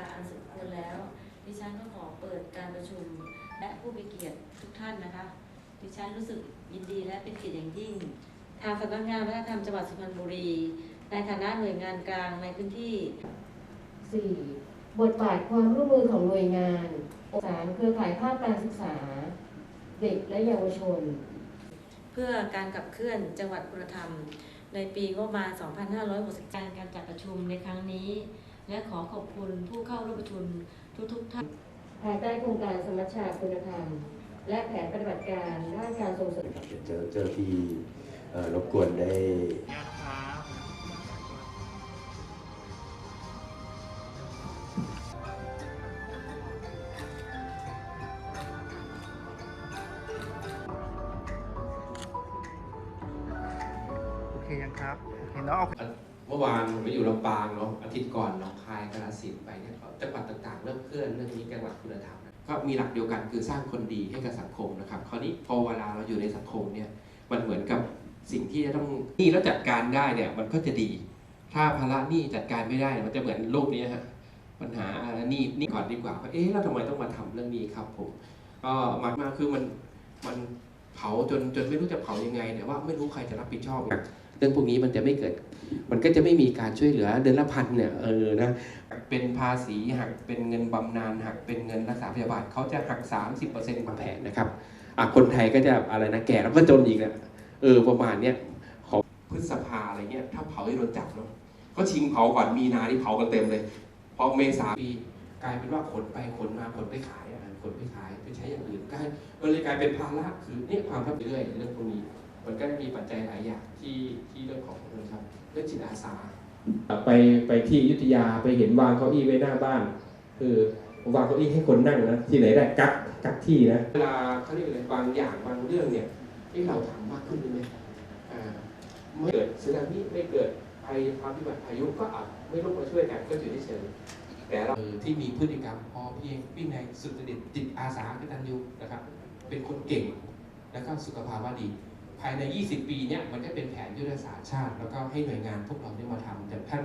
าอันสมควรแล้ว ดิฉันก็ขอเปิดการประชุมและผู้มีเกียรติทุกท่านนะคะ ดิฉันรู้สึกยินดีและเป็นเกียรติอย่างยิ่ง ทางสำนักงานวัฒนธรรมจังหวัดสุพรรณบุรี ในฐานะหน่วยงานกลางในพื้นที่ 4. บทบาทความร่วมมือของหน่วยงาน 3. เครือข่ายภาคการศึกษา เด็กและเยาวชน เพื่อการขับเคลื่อนจังหวัดคุณธรรม ในปีงบประมาณ 2560 การการจัดประชุมในครั้งนี้ และขอขอบคุณผู้เข้าร่วมประชุมทุกๆท่านภายใต้โครงการสมัชชาคุณธรรม และแผนปฏิบัติการด้านการส่งเสริมครับเดี๋ยวเจอเจอที่เอ่อรบกวนได้โอเคยังครับโอเคเนาะโอเค เมื่อวานผมไปอยู่ลำปางเนาะอาทิตย์ก่อนหน้องคายกาฬสินไปเนี่ยจังหวัดต่างๆ เริ่มเคลื่อนเรื่องนี้จังหวัดคุณธรรมนะก็มีหลักเดียวกันคือสร้างคนดีให้กับสังคมนะครับ คราวนี้พอเวลาเราอยู่ในสังคมเนี่ยมันเหมือนกับสิ่งที่จะต้องนี่แล้วจัดการได้เนี่ยมันก็จะดี ถ้าภาระนี้จัดการไม่ได้เนี่ยมันจะเหมือนรูปนี้ฮะปัญหานี้หนี่ก่อนดีกว่าว่าเอ๊ะแล้วทำไมต้องมาทำเรื่องนี้ครับผมก็มามาคือมันมัน เผาจนจนไม่รู้จะเผายังไงแต่ว่าไม่รู้ใครจะรับผิดชอบเรื่องพวกนี้มันจะไม่เกิด มันก็จะไม่มีการช่วยเหลือเดือนละพันเนี่ยเออนะเป็นภาษีหักเป็นเงินบำนาญหักเป็นเงินรักษาพยาบาลเขาจะหัก 30%กว่าแผนนะครับอะคนไทยก็จะอะไรนะแก่แล้วก็จนอีกนะเออประมาณเนี้ยของพฤษภาอะไรเงี้ยถ้าเผาให้โดนจับเนาะก็ชิงเผาก่อนมีนาที่เผากันเต็มเลยพอเมษาปี กลายเป็นว่าขนไปขนมาขนไปขายอะขนไปขายไปใช้อย่างอื่นกลายมันเลยกลายเป็นภาระคือเนี่ยความรับผิดเรื่อยเรื่องพวกนี้มันก็มีปัจจัยหลายอย่างที่ที่เรื่องของนะครับเรื่องจิตอาสาไปไปที่อยุธยาไปเห็นวางเก้าอี้ไว้หน้าบ้าน คือวางเก้าอี้ให้คนนั่งนะที่ไหนได้กักกักที่นะเวลาเขาเรียกอะไรบางอย่างบางเรื่องเนี่ยที่เราทำมากขึ้นได้ไหมอ่าไม่เกิดสึนามิไม่เกิดภัยภัยพิบัติพายุก็อาจไม่ลุกมาช่วยกันก็อยู่เฉยๆ แต่เราที่มีพฤติกรรมพอเพียงวินัยสุจริตจิตอาสากตัญญูนะครับ เป็นคนเก่งแล้วก็สุขภาพดี ภายใน 20 ปีเนี่ยมันจะเป็นแผนยุทธศาสตร์ชาติ แล้วก็ให้หน่วยงานพวกเราได้มาทำแต่ท่าน